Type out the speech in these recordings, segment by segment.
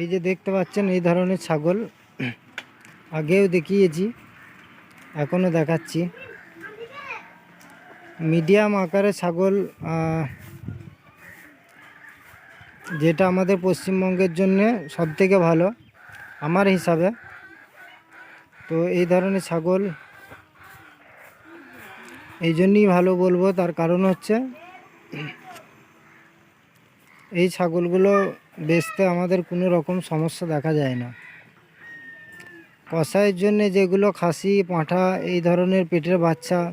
এই যে দেখতে পাচ্ছেন, এই ধরনের ছাগল আগেও দেখিয়েছি এখনও দেখাচ্ছি। মিডিয়াম আকারে ছাগল যেটা আমাদের পশ্চিমবঙ্গের জন্য সব থেকে ভালো, আমার হিসাবে। তো এই ধরনের ছাগল এই জন্যই ভালো বলব, তার কারণ হচ্ছে এই ছাগলগুলো বেচতে আমাদের কোনো রকম সমস্যা দেখা যায় না। কষাইয়ের জন্য যেগুলো খাসি, পাঁঠা এই ধরনের পেটের বাচ্চা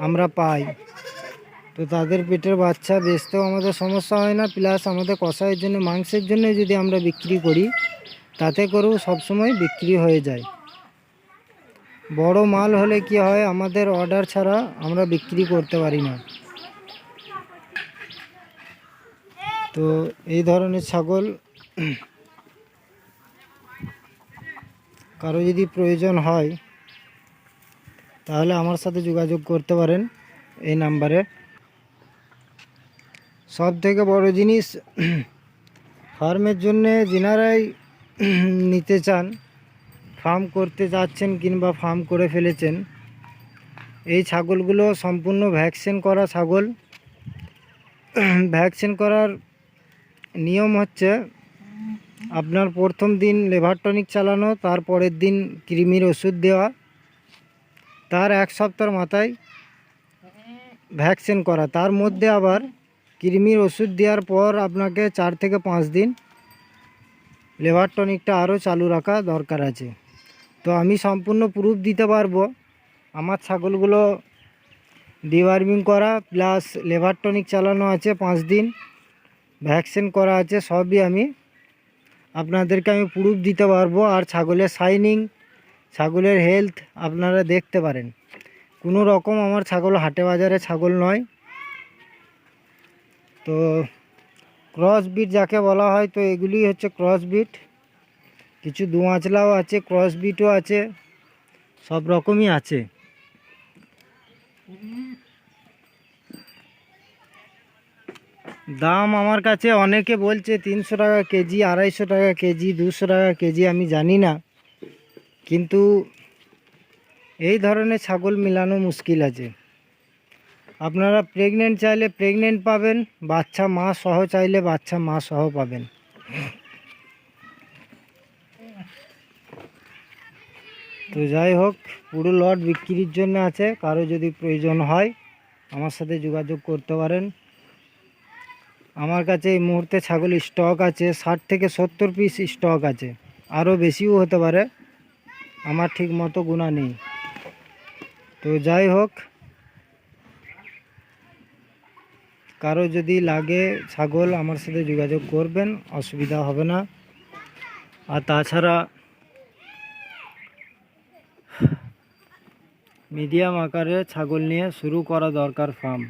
আমরা পাই। তো তাদের পেটের বাচ্চা বেচতেও আমাদের সমস্যা হয় না, প্লাস আমাদের কষাইয়ের জন্য, মাংসের জন্য যদি আমরা বিক্রি করি, তাতে করেও সবসময় বিক্রি হয়ে যায়। বড় মাল হলে কি হয়, আমাদের অর্ডার ছাড়া আমরা বিক্রি করতে পারি না। তো এই ধরনের ছাগল কারও যদি প্রয়োজন হয়, তাহলে আমার সাথে যোগাযোগ করতে পারেন এই নাম্বারে। সব থেকে বড় জিনিস, ফার্মের জন্যে যেনারাই নিতে চান, ফার্ম করতে যাচ্ছেন কিংবা ফার্ম করে ফেলেছেন, এই ছাগলগুলো সম্পূর্ণ ভ্যাকসিন করা ছাগল। ভ্যাকসিন করার নিয়ম হচ্ছে আপনার প্রথম দিন লেভার টনিক চালানো, তার পরের দিন কৃমির ওষুধ দেওয়া, তার এক সপ্তাহ মাথায় ভ্যাকসিন করা। তার মধ্যে আবার কৃমির ওষুধ দেওয়ার পর আপনাকে চার থেকে পাঁচ দিন লেভার টনিকটা আরও চালু রাখা দরকার আছে। তো আমি সম্পূর্ণ প্রুফ দিতে পারব। আমার ছাগলগুলো ডিওয়ার্মিং করা প্লাস লেভার টনিক চালানো আছে পাঁচ দিন। ভ্যাকসিন করা আছে, সবই আমি আপনাদেরকে আমি প্রুফ দিতে পারব। আর ছাগলের শাইনিং ছাগলের হেলথ আপনারা দেখতে পারেন। কোনো রকম আমার ছাগল হাটে বাজারে ছাগল নয়। তো ক্রস বিট যাকে বলা হয়, তো এগুলি হচ্ছে ক্রস বিট কিছু দুয়াঁচলাও আছে ক্রস বিটও আছে, সব রকমই আছে। দাম আমার কাছে অনেকে বলছে তিনশো টাকা কেজি, আড়াইশো টাকা কেজি, দুশো টাকা কেজি, আমি জানি না। কিন্তু এই ধরনের ছাগল মিলানো মুশকিল আছে। আপনারা প্রেগনেন্ট চাইলে প্রেগনেন্ট পাবেন, বাচ্চা মা সহ চাইলে বাচ্চা মা সহ পাবেন। তো যাই হোক, পুরো লট বিক্রির জন্য আছে, কারও যদি প্রয়োজন হয়, আমার সাথে যোগাযোগ করতে পারেন। আমার কাছে এই মুহূর্তে ছাগল স্টক আছে, ষাট থেকে সত্তর পিস স্টক আছে। আরও বেশিও হতে পারে, আমার ঠিক মতো গুণা নেই। তো যাই হোক, কারও যদি লাগে ছাগল, আমার সাথে যোগাযোগ করবেন, অসুবিধা হবে না। আর তাছাড়া মিডিয়াম আকারে ছাগল নিয়ে শুরু করা দরকার ফার্ম